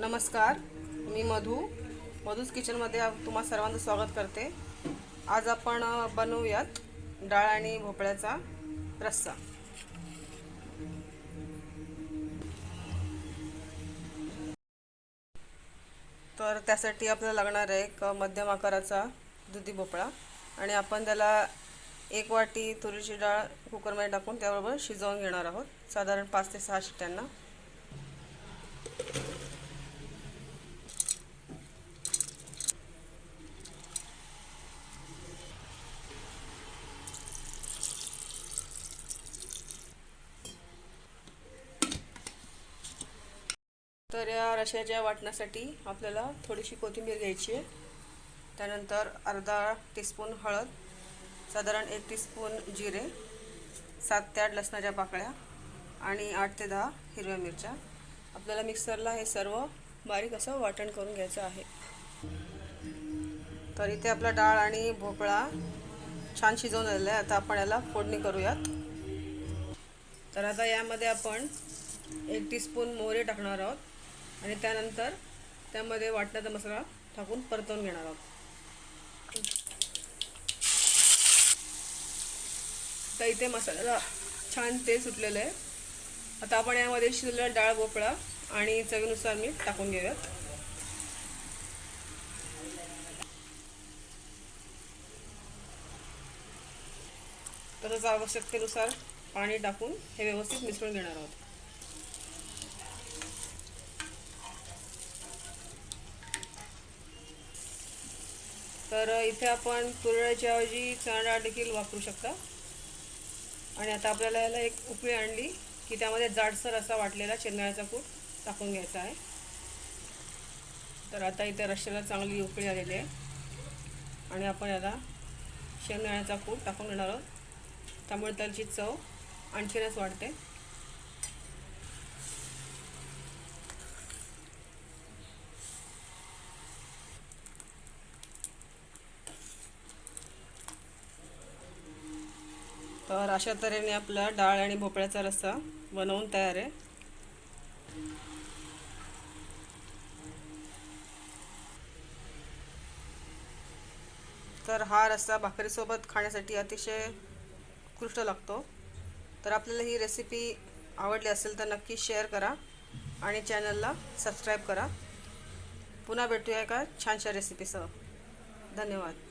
नमस्कार मी मधू. मधूज किचनमध्ये तुम्हा सर्वांचं स्वागत करते. आज आपण बनवूयात डाळ आणि भोपळ्याचा रस्सा. तर त्यासाठी आपल्याला लागणार आहे एक मध्यम आकाराचा दुधी भोपळा आणि आपण त्याला एक वाटी तुरीची डाळ कुकरमध्ये टाकून त्याबरोबर शिजवून घेणार आहोत. साधारण पाच ते सहा शिट्ट्यांना तर या रश्याच्या वाटण्यासाठी आपल्याला थोडीशी कोथिंबीर घ्यायची आहे. त्यानंतर अर्धा टीस्पून हळद साधारण एक टीस्पून जिरे सात ते आठ लसणाच्या पाकळ्या आणि आठ ते दहा हिरव्या मिरच्या. आपल्याला मिक्सरला हे सर्व बारीक असं वाटण करून घ्यायचं आहे. तर इथे आपला डाळ आणि भोपळा छान शिजवून आलेला आहे. आता आपण याला फोडणी करूयात. तर आता यामध्ये आपण एक टीस्पून मोहरी टाकणार आहोत. आणि त्यानंतर त्यामध्ये वाटण्याचा मसाला टाकून परतवून घेणार आहोत. तर इथे मसाला छान तेल सुटलेलं आहे. आता आपण यामध्ये शिजलेला डाळ भोपळा आणि चवीनुसार मीठ टाकून घेऊयात. तसंच आवश्यकतेनुसार पाणी टाकून हे व्यवस्थित मिसळून घेणार आहोत. तर इथे आपण तुरळ्याच्या ऐवजी चणा डाळ देखील वापरू शकता. आणि आता आपल्याला याला एक उकळी आणली की त्यामध्ये जाडसर असा वाटलेला शेंगदाण्याचा कूट टाकून घ्यायचा आहे. तर आता इथे रश्याला चांगली उकळी आलेली आहे. आणि आपण याला शेंगदाण्याचा कूट टाकून देणार आहोत. त्यामुळे त्याची चव आणखीनच वाढते. तर अशा तऱ्हेने आपला डाळ आणि भोपळ्याचा रस्सा बनवून तयार आहे. तर हा रस्सा भाकरीसोबत खाण्यासाठी अतिशय उत्कृष्ट लागतो. तर आपल्याला ही रेसिपी आवडली असेल तर नक्की शेअर करा आणि चॅनलला सबस्क्राईब करा. पुन्हा भेटूया एका छानशा रेसिपीसह धन्यवाद.